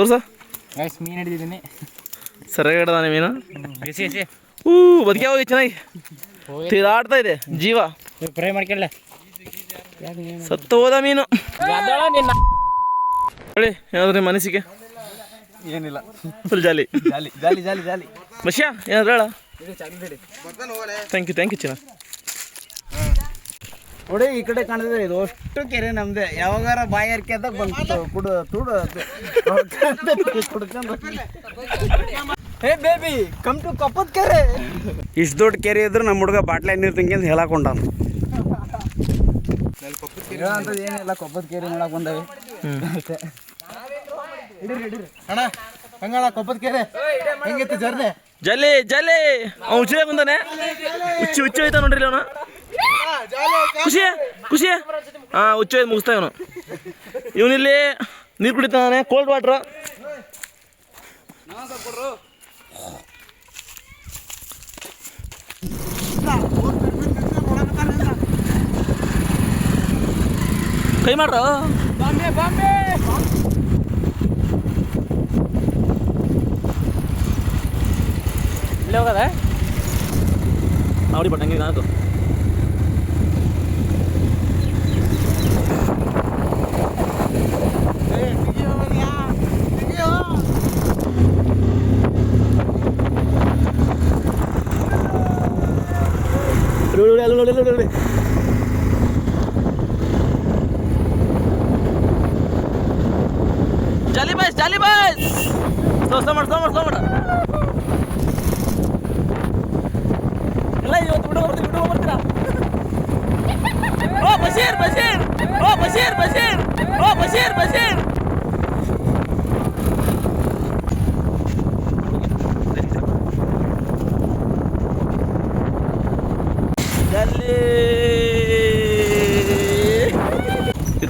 ತೋರ್ಸ. ಗೈಸ್ ಮೀನು ಹಿಡಿದಿದ್ದೀನಿ. ಸರಿಯಾಗಿ ಹಿಡ್ದಾನೆ ಮೀನು. ಬಿಸಿ ಬಿಸಿ ಹೂ ಬದುಕಿ ಹೋಗಿ ಚೆನ್ನಾಗಿ. ತಿರುಗಾಡ್ತಾ ಇದೆ ಜೀವ. ಫ್ರೈ ಮಾಡ್ಕೊಳ್ಳ. ಸತ್ತು ಹೋದ ಮೀನು. ಹೇಳಿ ಏನಾದ್ರು ನಿಮ್ಮ ಮನಸ್ಸಿಗೆ? ಏನಿಲ್ಲ. Full jolly. ಜಾಲಿ ಜಾಲಿ ಜಾಲಿ ಜಾಲಿ. ಬಶ್ಯಾ ಏನಾದ್ರು ಹೇಳ? ಥ್ಯಾಂಕ್ ಯು ಥ್ಯಾಂಕ್ ಯು ಚಿನ್ನ. ನೋಡಿ ಈ ಕಡೆ ಕಾಣಿದ್ರೆ ಇದು ಅಷ್ಟು ಕೆರೆ ನಮ್ದೆ. ಯಾವಾಗಾರ ಬಾಯಿ ಅದ ಅದಾಗ ಬಂತು ಕುಡು ತುಡ ಕುಡ್ಕೊಂಡು ಹೇ ಬೇಬಿ ಕಮ್ ಟು ಕಪ್ಪದ ಕೆರೆ. ಇಷ್ಟು ದೊಡ್ಡ ಕೆರೆ ಇದ್ರೆ ನಮ್ಮ ಹುಡುಗ ಬಾಟ್ಲೆ ನೀರು ತಂಗಿ ಅಂತ ಹೇಳಕೊಂಡ ಹೇಳಂತದ್ದು ಏನಿಲ್ಲ ಕೊಪ್ಪದ ಕೆರೆ ನೋಡಕ್ ಬಂದವೆ. ಅಷ್ಟೇ. ಅಣ್ಣ ಹಂಗಣ ಕೊಪ್ಪದ ಕೆರೆ. ಹೆಂಗಿತ್ತು ಜರ್ನೆ? ಜಲ್ಲಿ ಜಲ್ಲಿ. ಅವ ಹುಚ್ಚಿ ಬಂದಾನೆ. ಉಚ್ಚು ಉಚ್ಚು ಹೋಯ್ತಾ ನೋಡ್ರಿ ಅವನು. ಖುಷಿ? ಖುಷಿ? ಹಾಂ ಹುಚ್ಚ ಮುಗಿಸ್ತಾ ಇವನು. ಇವನಿಲ್ಲಿ ನೀರು ಕುಡಿತಾನೆ ಕೋಲ್ಡ್ ವಾಟ್ರ್ ಕೈ ಮಾಡ್ರ? ಇಲ್ಲೇ ಹೋಗದ? ಅವ್ರಿ ಬಟ್ ಹಂಗೆ ನಾನು ನೋಡಿ ಜಾಲಿ ಬಾಯ್ಸ್ ಜಾಲಿ ಸೋಸ ಮಾಡ ಸೋ ಮಾಡ ಎಲ್ಲ ಇವತ್ತು ಬಿಡು ಬರ್ತೀನಿ ಬಿಡು ಬರ್ತೀರಾ ಓ ಬಶೀರ್ ಬಶೀರ್ ಓ ಬಶೀರ್ ಬಶೀರ್ ಓ ಬಶೀರ್ ಬಶೀರ್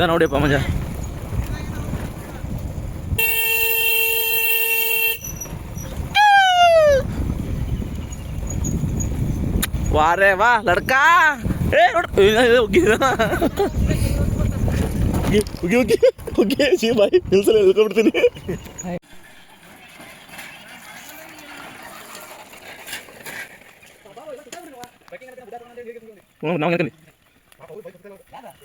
ಇದ ನೋಡಿಯಪ್ಪ ಮಜಾ. ವಾರೆ ವಾ ಲಡ್ಕಾ. ಏ ಉಗಿ ಉಗಿ ಉಗಿ ಸಿ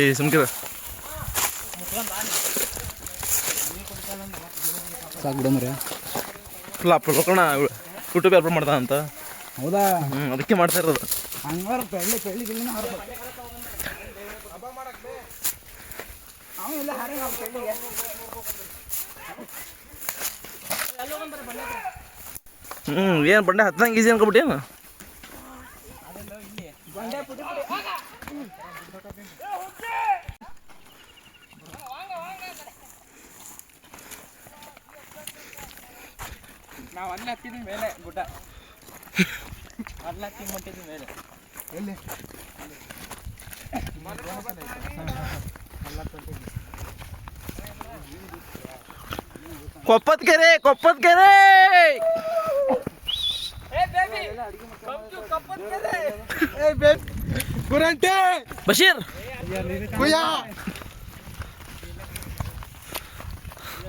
ಏ ಸುಮ್ಕಿದ ಸಾಕು ಬಿಡ ಮರ ಫುಲ್ ಅಪ್ಲೋಡ್ ಮಾಡ್ಕೋಣ ಯೂಟ್ಯೂಬ್ ಅಪ್ಲೋಡ್ ಮಾಡ್ತಾನಂತ ಹೌದಾ? ಹ್ಞೂ ಅದಕ್ಕೆ ಮಾಡ್ತಾ ಇರೋದು. ಹಂಗಾರ ಪೆಳ್ಳಿ ಪೆಳ್ಳಿ ಅವೆಲ್ಲ ಹಾರಿ ಹ್ಞೂ ಏನು ಬಂಡೆ? ಹತ್ತಂಗೆ ಈಸಿ ಅನ್ಕೊಬಿಟ್ಟೇನು ನಾವು ಅಲ್ಲಿ ಹತ್ತಿದ್ವಿ ಮೇಲೆ ಗುಡ್ಡ ಅಲ್ಲಿ ಹತ್ತಿ ಮುಟ್ಟಿದ್ವಿ ಮೇಲೆ ಎಲ್ಲಿ? ಕೊಪ್ಪದ ಕೆರೆ ಕೊಪ್ಪದ ಕೆರೆ! ಗುರಂಟೆ! ಬಶೀರ್! ಕುಯ್ಯ!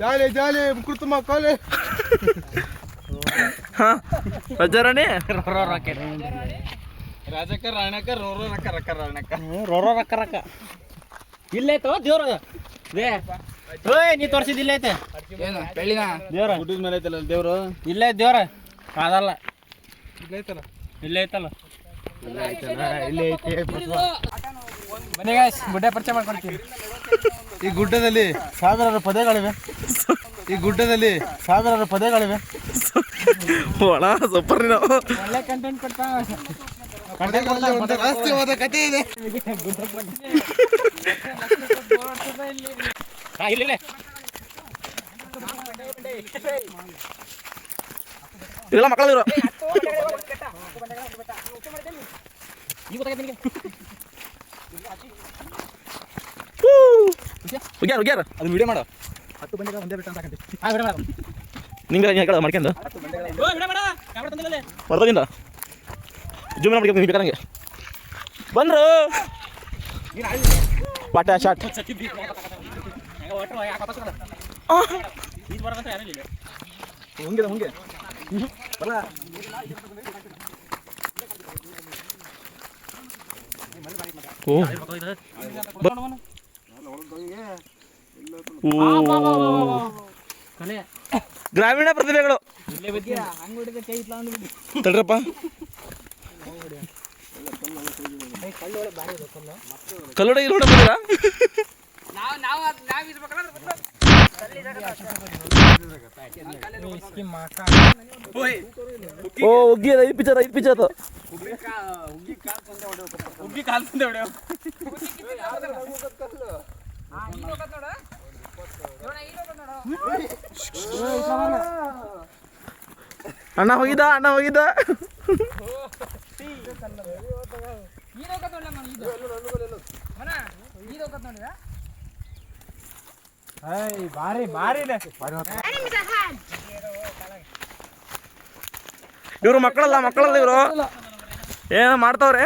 ಜಾಲಿ ಜಾಲಿ ಕುರ್ತುಮ ಕಾಲೆ. ಹಾಂ ರಜಾರಾಣಿ? ರಾಜಕ ರಾಣಕ ರೋರೋ ರಕ್ಕ ರಕ್ಕ ರಾಣಕ ರೋರೋ ರಕ್ಕ ರಕ್ಕ. ಇಲ್ಲೈತೋ ದೇವ್ರ ದೇ ಓಯ್ ನೀ ತೋರ್ಸಿದ್ ಇಲ್ಲೈತೆ ಏನು ಬೆಳ್ಳಿನ? ದೇವ್ರ. ಗುಡ್ಡದ ಮೇಲೆ ಐತಲ್ಲ ದೇವ್ರು ಇಲ್ಲೇ ದೇವ್ರ ಅದಲ್ಲ ಇಲ್ಲೇ ಐತಲ್ಲ? ಇಲ್ಲೇ ಐತಲ್ಲ ಇಲ್ಲೇ ಐತೆ ಬನ್ನಿ ಗಾಯ್ಸ್ ಗುಡ್ಡ ಪರಿಚಯ ಮಾಡ್ಕೊಳ್ತೀವಿ ಈ ಗುಡ್ಡದಲ್ಲಿ ಸಾವಿರಾರು ಪದಗಳಿವೆ. ಈ ಗುಡ್ಡದಲ್ಲಿ ಸಾವಿರಾರು ಪದಗಳಿವೆ. ಒಳ ಸೂಪರ್ ನೀನು. ಒಳ್ಳೆ ಕಂಟೆಂಟ್ ಕೊಡ್ತಾ ಪದಗಳಲ್ಲಿ ಒಂದು ರಹಸ್ಯವಾದ ಕಥೆ ಇದೆ. ಹಾ ಇಲ್ಲ ಇಲ್ಲ. ಇದೆಲ್ಲ ಮಕ್ಕಳು ಇವರು ಹುಗ್ಯಾರ ಹುಗ್ಯಾರ ಅದು ವಿಡಿಯೋ ಮಾಡು ನಿಂಗೆ ಹೇಳ ಮಾಡ್ಕೊಂಡು ಬಂದ್ರು ಪಾಟ ಶಾಟ್ ಇದು ಮುಂಗೆ ಮುಂಗೆ ಓ. ಕಲೆ. ಗ್ರಾಮೀಣ ಪ್ರತಿಭೆಗಳು. ತಡ್ರಪ್ಪ. ಕಲ್ಲೋಡ ಇಲ್ಲಿ ಓ ಹುಗ್ಗಿ ಅದ ಐದು ಪಿಚರ್ ಐದು ಪಿಚರ್ ಹುಗ್ಗಿ ಕಾಲ್ ತಂದೆ ಹೊಡೆಯೋ ಅಣ್ಣ ಹೋಗಿದ್ದ. ಅಣ್ಣ ಹೋಗಿದ್ದ ಭಾರಿ ಭಾರಿ ಇವರು ಮಕ್ಕಳಲ್ಲ ಮಕ್ಕಳಲ್ಲ ಇವರು? ಏನೋ ಮಾಡ್ತಾವ್ರೆ?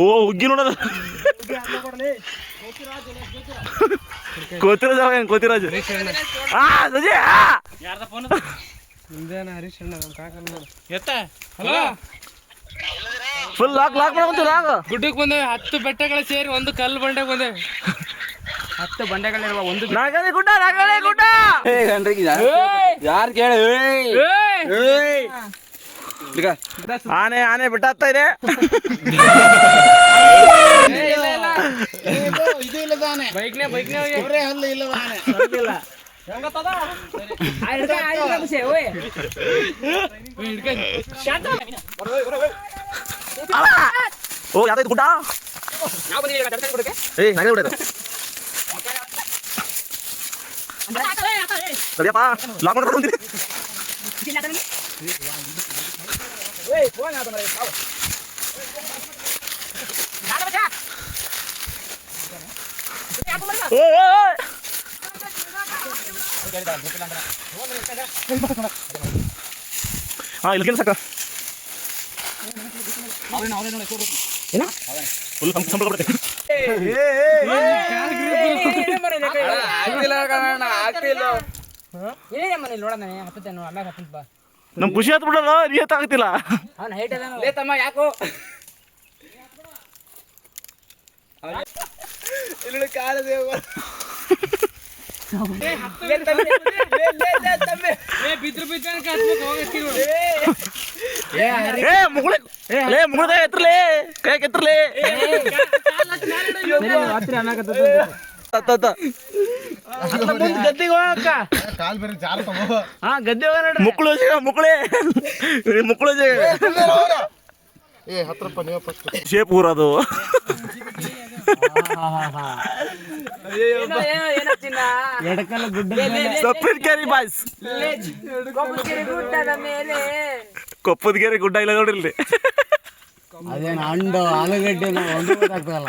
ಓ ಹುಗ್ಗಿ ನೋಡೋದು. ಕೋತಿರಾಜ್ ಅವ ಕೋತಿರಾಜ್? ಆ ಸುಜಿ ಯಾರ್ದ ಫೋನ್ ಎತ್ತ? ಹಲೋ ಫುಲ್ ಲಾಕ್ ಲಾಕ್ ಮಾಡ್ಕೊಂತೀವಿ ಲಾಕ್ ಗುಡ್ಡಕ್ಕೆ ಬಂದೆ ಹತ್ತು ಬೆಟ್ಟಗಳ ಸೇರಿ ಒಂದು ಕಲ್ಲು ಬಂಡೆ ಬಂದೆ ಹತ್ತು ಬಂಡೆಗಳಿರುವ ಒಂದು ನಾಗಲೇ ಗುಡ್ಡ ನಾಗಲೇ ಗುಡ್ಡ. ಯಾರು ಕೇಳ? ಆನೆ ಆನೆ ಬಿಟ್ಟಾಗ್ತಾ ಇದೆ. ಬೈಕ್ನೇ ಬೈಕ್ನೇ ಇಲ್ಲ ಆನೆ. ಓ ಯಾವ್ದು ಗುಡ್ಡ ಏಯ್ ನಾಗಲಿ ಗುಡ್ಡ ಇದು ಸರಿಯಪ್ಪ ಲಾಕ್ ಮಾಡ್ಕೊಂಡು ಬಂದಿರಿ ಓ ಓ, ಓ. ಹಾ ಇಲ್ಲಿ ಕೆಲಸ ಫುಲ್ ನಮ್ ಖುಷಿ ಆತ್ ಬಿಡಲ್ಲ ನೀತ್ ಆಗ್ತಿಲ್ಲ. ಅವ್ನ ಹೈಟ್ ಅದ ತಮ್ಮ ಯಾಕೋ ಕಾಲದೇವ. ಕಾಲ್ ಜಾರ ತಗೋ ಹಾ ಗದ್ದೆ ಹೋಗ ನೋಡ್ರಿ ಮುಕ್ಕಳು ಮುಕ್ಕಳೆ. ಮುಕ್ಕಳು ಶೇಪ್ ಊರದು ಎಡಕಲ್ಲ ಗುಡ್ಡ ಬಾಯ್ಸ್ ಮೇಲೆ ಕೊಪ್ಪದ ಗೆರೆ ಗುಡ್ಡ ಇಲ್ಲ ನೋಡಿರ್ಲಿ ಅದೇನು ಅಂಡು ಆಲೂಗಡ್ಡೆ ಒಂದು ಗೊತ್ತಾಗ್ತದಲ್ಲ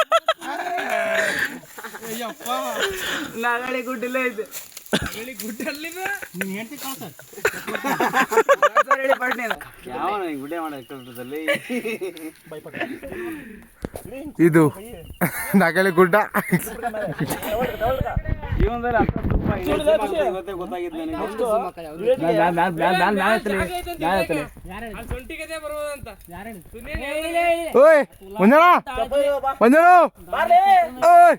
ನಾಗಳಿ ಗುಡ್ಡಿಲ್ಲ ಇದೆ. ಇದು. ನಗಳಿ ಗುಡ್ಡ. ಜೀವನದಲ್ಲಿ ಹತ್ರ ತುಂಬ ಇದೆ. ಇವತ್ತೇ ಗೊತ್ತಾಗಿದ್ದು ನನಗೆ. ನಾನ್- ನಾನ್- ನಾನ್- ನಾನ್-. ಓಯ್ ಓಯ್.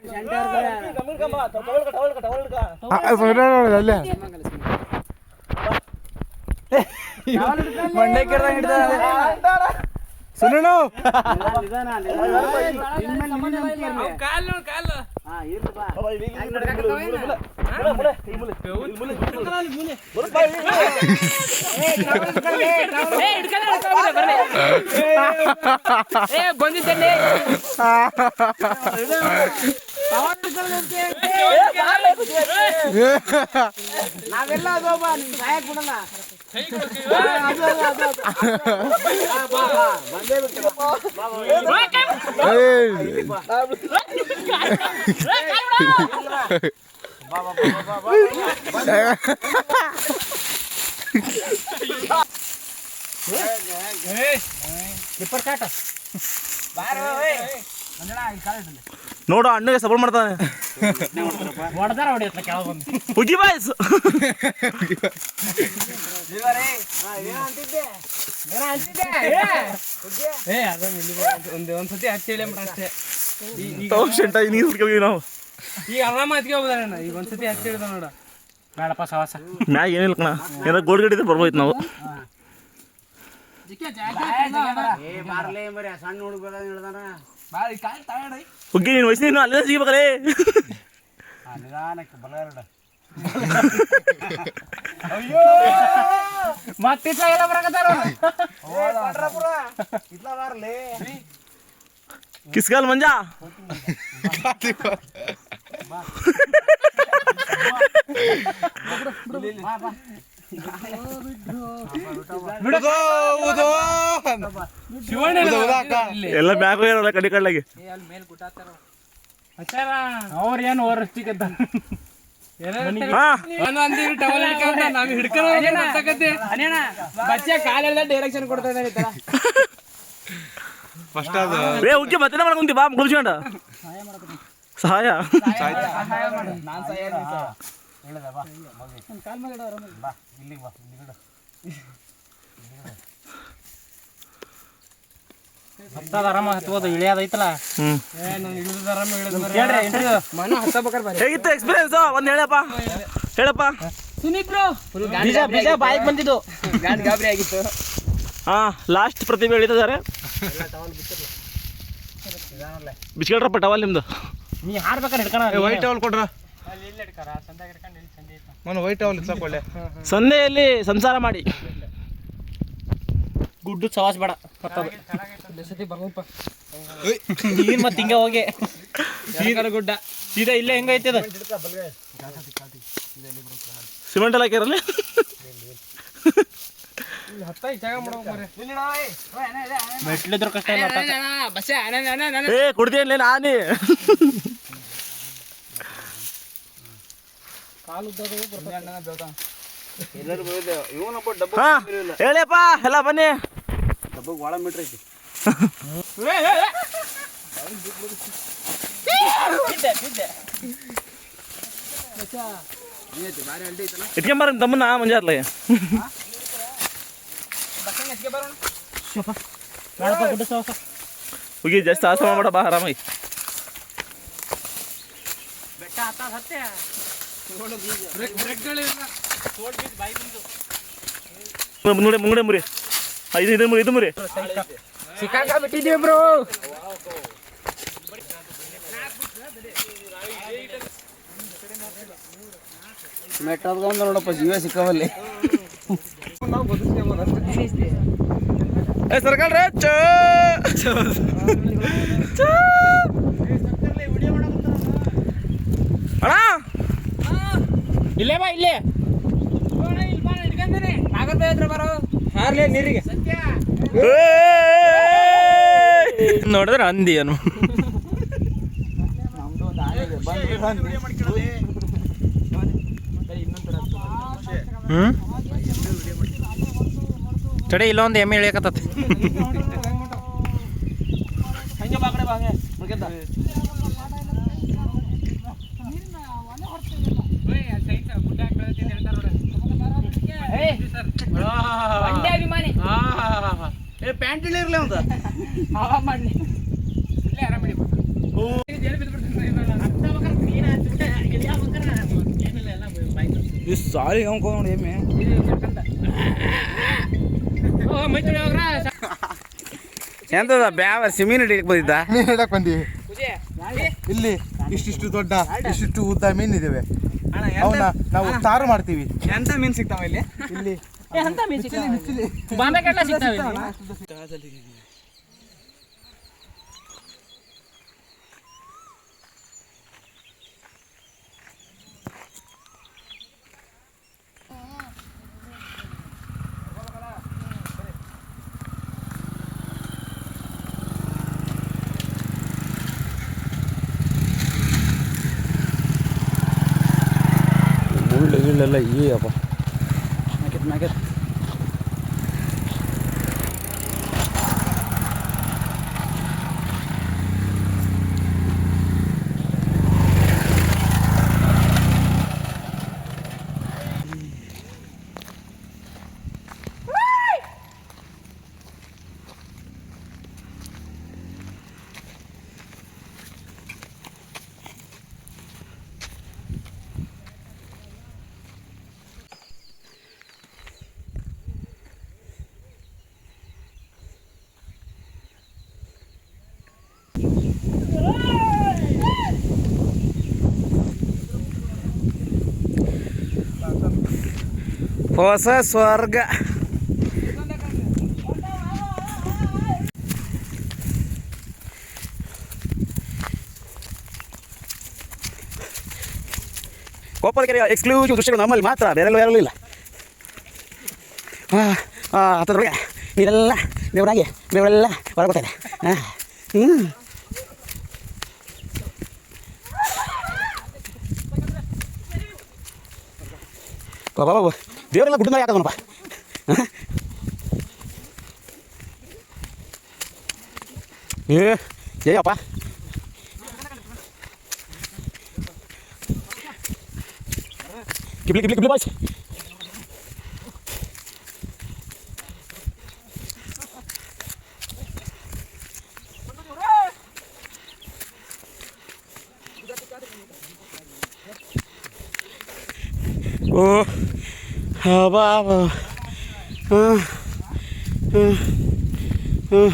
ಅಲ್ಲೇ. ಮಂಡೆ. ಸುನಣ್ಣ ನಿಧಾನ, ನಿಧಾನ. ನಿನ್ಮೇಲ್ ನಿನ್ನೆ ನಂಬಿಕೆ ಇರ್ಲಿ. ಹಾ, ಇರ್ಲಿ ಬಾ. ನಾವೆಲ್ಲ ಅದೋಬಾ ಬಾ, ನಿನ್ ಸಹಾಯಕ್ ಬಿಡಲ್ಲ. ಅದು, ಅದು, ಅದು, ಅದು. ಬಾ, ನೋಡು ಅಣ್ಣಗೆ ಸಪೋರ್ಟ್ ಮಾಡ್ತಾನೆ. ಹುಗಿ ಬಾಯ್ಸ್ ಒಂದ್ಸತಿ ಹಚ್ಚಿ ಅಷ್ಟೇ ನೀರು ನಾವು. ಈಗ ಆರಾಮ ಹೋಗ್ದಾನ ಈಗ ಹಚ್ಚಿ ಮ್ಯಾಗ ಏನಿಲ್ಲ ಕಣ ಗಡಿ ನಾವು. ಸಣ್ಣ ಹುಡುಗ ಬಂದ ಹೇಳ್ದಾನ ಹುಗ್ಗಿ ನೀನು ವಯಸ್ಸು ನೀನು ಅಲ್ಲೇ ಸಿಗ್ಬೇಕಲೇ? ಆ, ನಿಧಾನಕ್ಕೆ ಬಲ ಎರಡು ಮತ್ತೆ ಎಲ್ಲ ಬರಕತ್ತಾರ? ಇತ್ಲ ಬಾರ್ಲಿ ಕಿಸ್ಗಾಲ್ ಮಂಜ? ಬಾ ಬಾ. ಎಲ್ಲ ಬ್ಯಾಗ್ ಕಡಿ ಕಡ್ಲಾಗಿ. ಅವ್ರ ಏನ್ ಓರ್ ಕಾಲೆಲ್ಲ ಡೈರೆಕ್ಷನ್ ಕೊಡ್ತಾ ಇದ್ದಾನೆ ಈ ತರ ಏ ಮತ್ತೆ ಮಾಡ್ಕೊಂತಿ ಬಾ ಕುಲ್ಸ್ಕೊಂಡ ಸಹಾಯ ನಾನು ಸಹ ಹೇಳಿದೆ ಬಾ ಬಾ ಇಲ್ಲಿಗೆ ಬಾ ಇಲ್ಲಿಗೆ ಹತ್ತದ ಆರಾಮ ಹತ್ಬೋದು ಇಳಿಯೋದೈತಲ್ಲ ಏ ನಾನು ಇಳಿದ ಆರಾಮ ಇಳಿದ ಹೇಳ್ರಿ ಮನ ಹತ್ತಬೇಕಾರೆ ಬರ್ರಿ. ಹೇಗಿತ್ತು ಎಕ್ಸ್ಪೀರಿಯನ್ಸ್ ಒಂದ್ ಹೇಳಪ್ಪ. ಹೇಳಪ್ಪ. ಬೀಜ ಬೀಜ ಬಾಯಿಗೆ ಬಂದಿದ್ದು. ಗಾಡಿ ಗಾಬರಿ ಆಗಿತ್ತು. ಹಾ ಲಾಸ್ಟ್ ಪ್ರತಿಭೆ ಹೇಳಿದ್ದಾರೆ ಬಿಚ್ಕೊಳ್ರಪ್ಪ ಟವಲ್ ನಿಮ್ದು. ನೀ ಹಾರ್ಬೇಕಾರೆ ಹಿಡ್ಕಣ ವೈಟ್ ಟವಲ್ ಕೊಡ್ರ. ಅಲ್ಲಿ ಇಲ್ಲಿ ಹಿಡ್ಕರ ಸಂದಾಗ ಹಿಡ್ಕೊಂಡು ಇಲ್ಲಿ ಸಂದೆ ಮನ ವೈಟ್ ಸಂಸಾರ ಮಾಡಿ ಗುಡ್ಡು ಸವಾಸ್ ಬೇಡ ಸತಿ ಬರಲ್ಪ ನೀನ್ ಮತ್ತೆ ಹಿಂಗೆ ಹೋಗಿ ಸೀದಾ ಗುಡ್ಡ ಸೀದಾ ಇಲ್ಲೇ ಹೆಂಗೈತೆ ಅದು ಸಿಮೆಂಟ್ ಎಲ್ಲ ಹಾಕಿರಲ್ಲ ಮೆಟ್ಲಿದ್ರು ಕಷ್ಟ ಇಲ್ಲ ಏ ಕುಡ್ದೇನ್ಲೇ ನಾನೇ ಎಲ್ಲರೂ ಬಂದಿದ್ದೆ. ಇವನೊಬ್ಬ ಡಬ್ಬ ಹಾ ಹೇಳಿಯಪ್ಪ ಎಲ್ಲ ಬನ್ನಿ. ಡಬ್ಬಗೆ ಭಾಳ ಮೀಟ್ರ್ ಐತಿ. ಇಟ್ಕೊಂಬಾರ ತಮ್ಮನ ಮಂಜಾತ್ಲಾಗೆ ಹೋಗಿ ಜಾಸ್ತಿ ಆಸಮ ಮಾಡ ಬಾ ಆರಾಮಾಗಿ. ಮುಂದೆ ಮುಂಗಡೆ ಮುರಿ. ಆ, ಇದು ಇದು ಮುರಿ ಇದು ಮುರಿ. ಸಿಕ್ಕಾಕ ಬಿಟ್ಟಿದ್ದೀವಿ ಬ್ರೋ. ಮೆಟ್ಟ ನೋಡಪ್ಪ ಜೀವ ಸಿಕ್ಕವಲ್ಲಿ ಏ ಸರ್ಕಾರ ರೇ ಚೋ. ಚೋ. ಅಣ್ಣ ಇಲ್ಲೇ ಬಾ ಇಲ್ಲೇ. ಹಾರ್ಲೇ ನೀರಿಗೆ. ನೋಡಿದ್ರೆ ಅಂದಿ ಅನು. ಹ್ಮ್? ತಡೆ ಇಲ್ಲೊಂದು ಎಮ್ಮೆ ಇಳಿಯಕತ್ತತಿ ಹಂಗೆ ಬಾ ಕಡೆ ಬಾ ಹಂಗೆ ಏ ಪ್ಯಾಂಟ್ ಇಳಿರ್ಲಿ ಒಂದು. ಸಾರಿ ಅನ್ಕೊಂಡು ಎಮ್ಮೆ ಎಂತದ ಬ್ಯಾವ ಸಿಮೀನ್ ಹಿಡಿಯಕ್ ಬಂದಿದ್ದ? ಮೀನ್ ಹಿಡಕ್ ಬಂದಿ? ಇಲ್ಲಿ ಇಷ್ಟಿಷ್ಟು ದೊಡ್ಡ ಇಷ್ಟಿಷ್ಟು ಉದ್ದ ಮೀನ್ ಇದಾವೆ ಅವನ್ನ ನಾವು ಸಾರು ಮಾಡ್ತೀವಿ. ಎಂತ ಮೀನ್ ಸಿಗ್ತಾವ ಇಲ್ಲಿ? ಇಲ್ಲಿ ಬಾಂಬೆ ಕಡ್ಲ ಸಿಗ್ತಾವ ಮುಳ್ಳು ಗಿಳ್ಳೆಲ್ಲ ಈ ಅಪ್ಪ. Nugget. ಹೊಸ ಸ್ವರ್ಗ. ಕೊಪ್ಪಳ ಕೆರೆಯ ಎಕ್ಸ್ಕ್ಲೂಸಿವ್ ದೃಶ್ಯಗಳು ನಮ್ಮಲ್ಲಿ ಮಾತ್ರ, ಬೇರೆಲ್ಲೂ ಯಾರಲ್ಲೂ ಇಲ್ಲ. ಹಾಂ ಹಾಂ ಹತ್ತದ್ರೊಳಗೆ ನೀರೆಲ್ಲ ಬೆವರಾಗಿ, ಬೆವರೆಲ್ಲ ಹೊರಗೆ ಹಾಂ ಹ್ಞೂ ಬಾಬಾ ಬಾಬು ದೇವರೆಲ್ಲ ಗುಡ್ಡ ಮೇಲೆ ಯಾಕದನಪ್ಪ ಏ ಏಯಪ್ಪ. ಕಿಬ್ಲಿ ಕಿಬ್ಲಿ ಕಿಬ್ಲಿ ಬಾಯ್ಸ್ ಓ. ಹಬಾ ಹಾಂ ಹಾಂ ಹಾಂ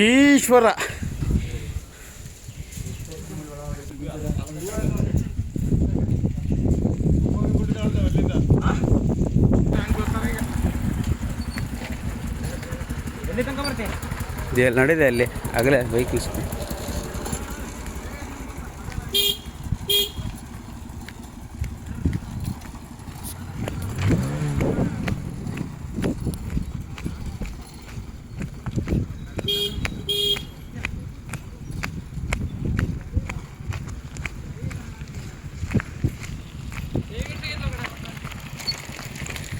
ಈಶ್ವರ. ಎಲ್ಲಿ ನಡೆದಿದೆ ಅಲ್ಲಿ ಆಗಲೇ ಬೈಕ್ ಇಸ್ಕೊಂಡು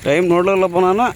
டைம் நோட்டில் போனான்னா